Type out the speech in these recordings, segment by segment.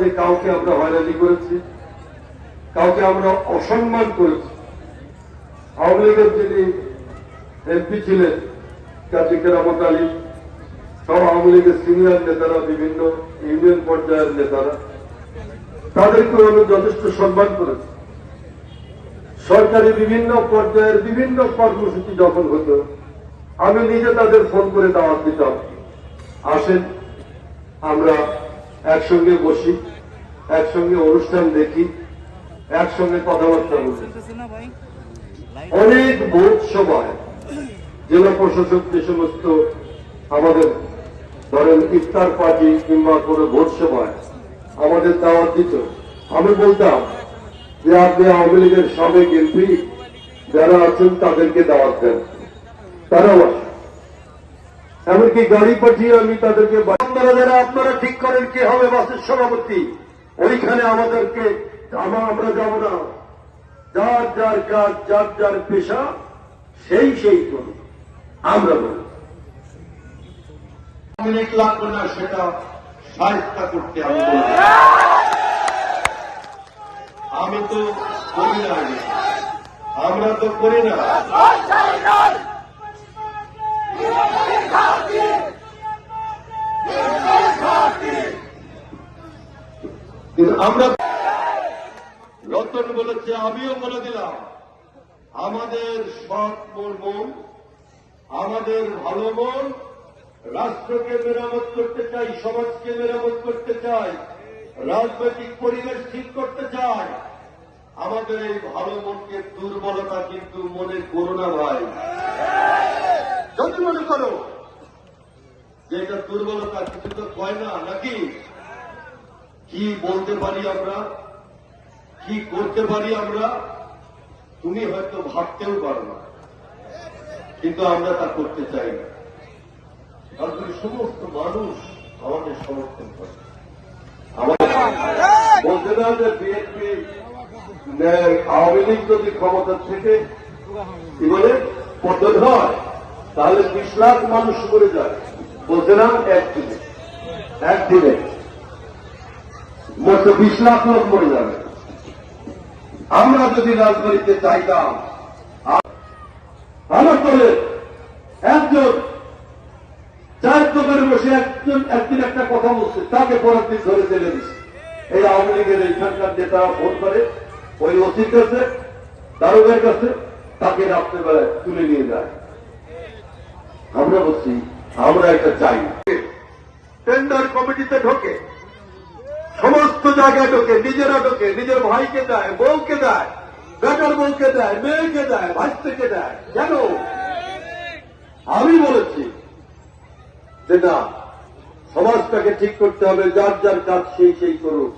যে কাউকে আমরা হয়রানি করেছি, কাউকে আমরা অসম্মান করেছি। আওয়ামী লীগের যিনি এমপি ছিলেন, কাজী কেরামত আলী, সব আওয়ামী লীগের সিনিয়র নেতারা, বিভিন্ন ইউনিয়ন পর্যায়ের নেতারা, তাদেরকে আমি যথেষ্ট সম্মান করেছি। সরকারি বিভিন্ন পর্যায়ের বিভিন্ন কর্মসূচি যখন হতো, আমি নিজে তাদের ফোন করে দাওয়াত দিতাম, আসেন, আমরা একসঙ্গে বসি, একসঙ্গে অনুষ্ঠান দেখি, একসঙ্গে কথাবার্তা বলি। অনেক ভোট সভায় জেলা প্রশাসক যে সমস্ত আমাদের ধরেন ইফতার পার্টি কিংবা কোনো ভোট সময় আমাদের দাওয়াত দিত, আমি বলতাম যে আপনি আওয়ামী লীগের সাবেক এমপি যারা আছেন তাদেরকে দাওয়াত দেন। তারাও আসে। এমনকি গাড়ি পাঠিয়ে আমি তাদেরকে আপনারা যারা আপনারা ঠিক করেন কে হবে বাসের সভাপতি, ওইখানে আমাদেরকে আমা- আমরা যাব না। যার যার কাজ, যার যার পেশা, সেই সেই করুন আমরা বলি লাগবে না, সেটা করতে আমি তো করি না। আমরা তো করি না। আমরা রতন বলেছে, আমিও বলে দিলাম, আমাদের সৎ মন আমাদের ভালো মন রাষ্ট্রকে মেরামত করতে চাই, সমাজকে মেরামত করতে চাই, রাজনৈতিক পরিবেশ ঠিক করতে চাই, আমাদের এই ভালো মনকে দুর্বলতা কিন্তু মনে করো না ভাই। যদি মনে করো যে এটা দুর্বলতা, কিছু তো কয় না, নাকি? কি বলতে পারি আমরা? কি করতে পারি আমরা? তুমি হয়তো ভাবতেও পারো না, কিন্তু আমরা তা করতে চাই না। কারণ সমস্ত মানুষ আমাদের সমর্থন করে। বলতে না যে বিএনপি আওয়ামী লীগ যদি ক্ষমতা থেকে, কি বলে পতন হয় তাহলে বিশ লাখ মানুষ করে যায়। বলতে না একদিনে একদিনে মোট বিশ লাখ লোক মরে যাবে। আমরা যদি রাজবাড়িতে চাইতাম আমার দলে একজন চায়ের দোকানে বসে একজন, একদিন একটা কথা বলছে, তাকে পরের দিন ধরে চলে দিচ্ছে এই আওয়ামী লীগের এইখানকার নেতা ফোন করে, ওই ওসির কাছে, দারোগের কাছে, তাকে রাত্রেবেলায় তুলে নিয়ে যায়। আমরা বলছি আমরা এটা চাই। টেন্ডার কমিটিতে ঢোকে। সমস্ত জায়গায় ঢোকে, নিজেরা ঢোকে, নিজের ভাইকে দেয়, বউকে দেয়, বেটার বউকে দেয়, মেয়েকে দেয় ভাইকে দেয়। কেন? আমি বলেছি যে না, সমাজটাকে ঠিক করতে হবে, যার যার কাজ সেই সেই করুক।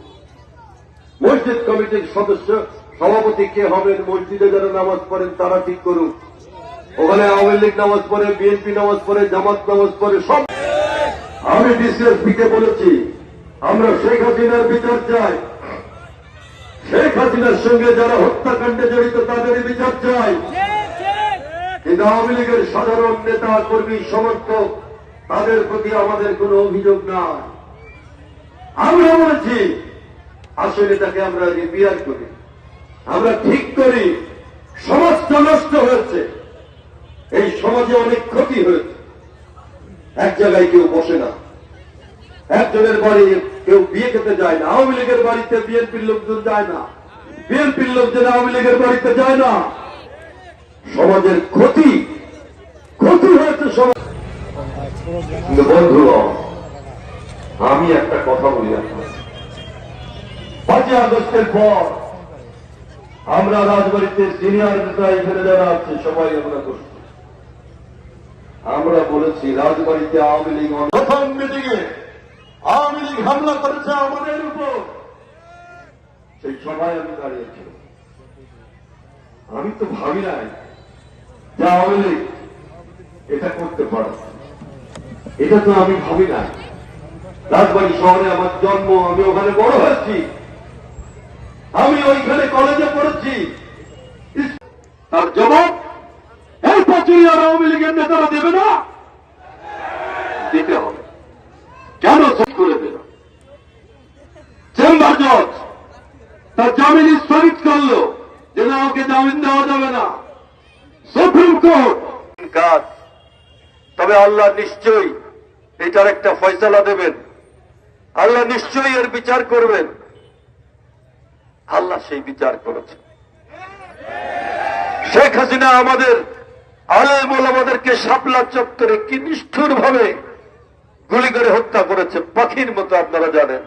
মসজিদ কমিটির সদস্য, সভাপতি কে হবেন, মসজিদে যারা নামাজ পড়েন তারা ঠিক করুক। ওখানে আওয়ামী লীগ নামাজ পড়ে, বিএনপি নামাজ পড়ে, জামাত নামাজ পড়ে, সব আমি ডিসিএসপি কে বলেছি, আমরা শেখ হাসিনার বিচার চাই। শেখ হাসিনার সঙ্গে যারা হত্যাকাণ্ডে জড়িত তাদের বিচার চাই। কিন্তু আওয়ামী লীগের সাধারণ নেতা, কর্মী, সমর্থক, তাদের প্রতি আমাদের কোনো অভিযোগ নাই। আমরা বলেছি, আসলে তাকে আমরা রিপেয়ার করি। আমরা ঠিক করি। সমাজটা নষ্ট হয়েছে। এই সমাজে অনেক ক্ষতি হয়েছে। এক জায়গায় কেউ বসে না। একজনের বাড়ি কেউ বিয়ে খেতে যায় না। আওয়ামী লীগের বাড়িতে বিএনপির লোকজন যায় না। বিএনপির লোকজন আওয়ামী লীগের বাড়িতে যায় না। সমাজের ক্ষতি ক্ষতি হয়েছে সমাজ বন্ধু, আমি একটা কথা বলি পাঁচই আগস্টের পর আমরা রাজবাড়িতে সিনিয়র নেতা এখানে যারা আছে, সবাই আমরা বসছি আমরা বলেছি রাজবাড়িতে আওয়ামী লীগ প্রথম মিটিংয়ে আওয়ামী লীগ হামলা করেছে আমাদের উপর। সেই সভায় আমি দাঁড়িয়েছি। আমি তো ভাবি নাই যে আওয়ামী লীগ এটা করতে পারে। এটা তো আমি ভাবি নাই। রাজবাড়ি শহরে আমার জন্ম আমি ওখানে বড় হয়েছি। আমি ওইখানে কলেজে পড়েছি। তার জবাব লীগের নেতারা দেবে না। দিতে হবে। কেন ঠিক করে যেন মামলার জজ, তার জামিন স্থগিত করল যে না ওকে জামিন দেওয়া যাবে না। Supreme court. কাজ, তবে আল্লাহ নিশ্চয়ই এটার একটা ফয়সালা দেবেন। আল্লাহ নিশ্চয়ই এর বিচার করবেন। আল্লাহ সেই বিচার করেছে শেখ হাসিনা আমাদের আলেম আমাদেরকে শাপলা চত্বরে কি নিষ্ঠুর ভাবে গুলি করে হত্যা করেছে পাখির মতো আপনারা জানেন।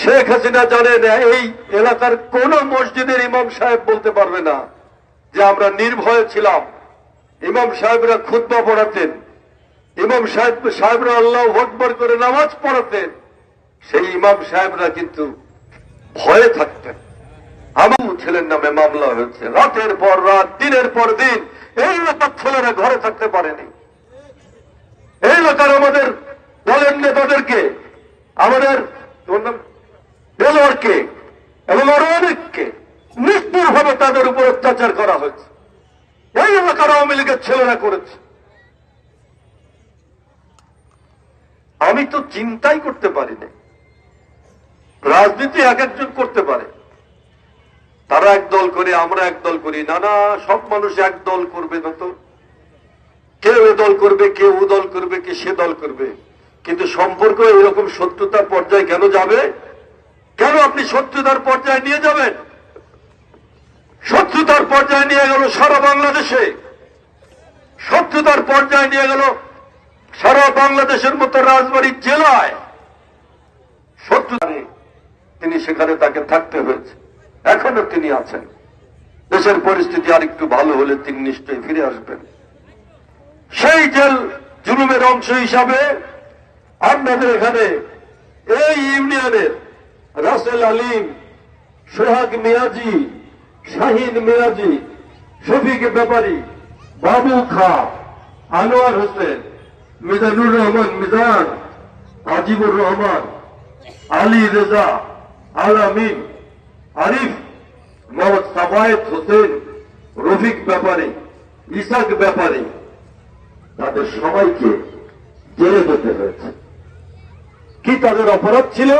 শেখ হাসিনা জানেন, এই এলাকার কোন মসজিদের ইমাম সাহেব বলতে পারবে না যে আমরা নির্ভয়ে ছিলাম। ইমাম সাহেবরা খুদ্া পড়াতেন, ইমাম সাহেব, সাহেবরা আল্লাহ ভটবর করে নামাজ পড়াতেন। সেই ইমাম সাহেবরা কিন্তু ভয়ে থাকতেন। আমার ছেলের নামে মামলা হয়েছে। রাতের পর রাত, দিনের পর দিন, এই এলাকার ছেলেরা ঘরে থাকতে পারেনি। এই এলাকার আমাদের দলের নেতাদেরকে, আমাদের দেলোয়ারকে এবং আরও অনেককে নিষ্ঠুর ভাবে তাদের উপর অত্যাচার করা হয়েছে। এই এলাকার আওয়ামী লীগের ছেলেরা করেছে। আমি তো চিন্তাই করতে পারি না রাজনীতি এক একজন করতে পারে। তারা একদল করে, আমরা একদল করি। না না সব মানুষ একদল করবে না তো। কেউ দল করবে, কেউ ও দল করবে, কে সে দল করবে। কিন্তু সম্পর্ক এরকম শত্রুতার পর্যায়ে কেন যাবে? কেন আপনি শত্রুতার পর্যায়ে নিয়ে যাবেন? শত্রুতার পর্যায়ে নিয়ে গেল সারা বাংলাদেশে। শত্রুতার পর্যায়ে নিয়ে গেল সারা বাংলাদেশের মতো রাজবাড়ির জেলায়। শত্রুতারে তিনি সেখানে তাকে থাকতে হয়েছে। এখনও তিনি আছেন। দেশের পরিস্থিতি আর একটু ভালো হলে তিনি নিশ্চয়ই ফিরে আসবেন। সেই জেল জুলুমের অংশ হিসাবে আপনাদের এখানে এই ইউনিয়নের রাসেল আলিম, সোহাগ মিয়াজি, শাহিন মিয়াজি, শফিক ব্যাপারী, বাবু খা, আনোয়ার হোসেন, মিজানুর রহমান মিজান, আজিবুর রহমান, আলী রেজা, আল আমিন আরিফ, মোহাম্মদ সাবায়েত হোসেন, রফিক ব্যাপারী, ইসাক ব্যাপারী, তাদের সবাইকে জেলে যেতে হয়েছে। কি তাদের অপরাধ ছিল?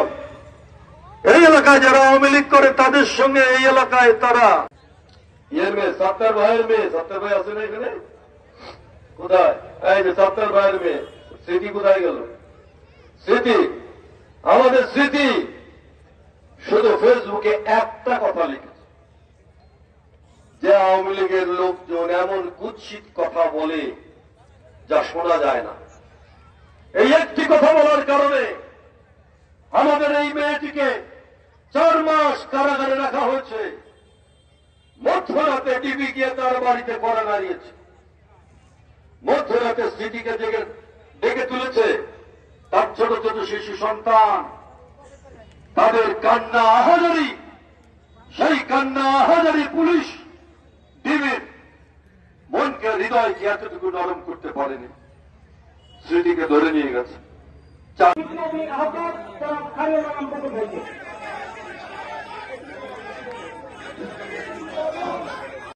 এই এলাকায় যারা আওয়ামী লীগ করে, তাদের সঙ্গে এই এলাকায় তারা ইয়ের মেয়ে, সাত্তার ভাইয়ের মেয়ে, সাত্তার ভাই আছে না এখানে? কোথায়? এই যে সাত্তার ভাইয়ের মেয়ে, স্মৃতি কোথায় গেল? স্মৃতি, আমাদের স্মৃতি। শুধু ফেসবুকে একটা কথা লিখেছে যে আওয়ামী লীগের লোকজন এমন কুৎসিত কথা বলে যা শোনা যায় না। এই একটি কথা বলার কারণে আমাদের এই মেয়েটিকে চার মাস কারাগারে রাখা হয়েছে। মধ্যরাতে টিভি গিয়ে তার বাড়িতে করা দাঁড়িয়েছে মধ্যরাতে স্মৃতিকে ডেকে ডেকে তুলেছে তার ছোট ছোট শিশু সন্তান। তাদের কান্না আহাজারি, সেই কান্না আহাজারি পুলিশ ডিমের মনকে, হৃদয়কে এতটুকু নরম করতে পারেনি। স্মৃতিকে ধরে নিয়ে গেছে।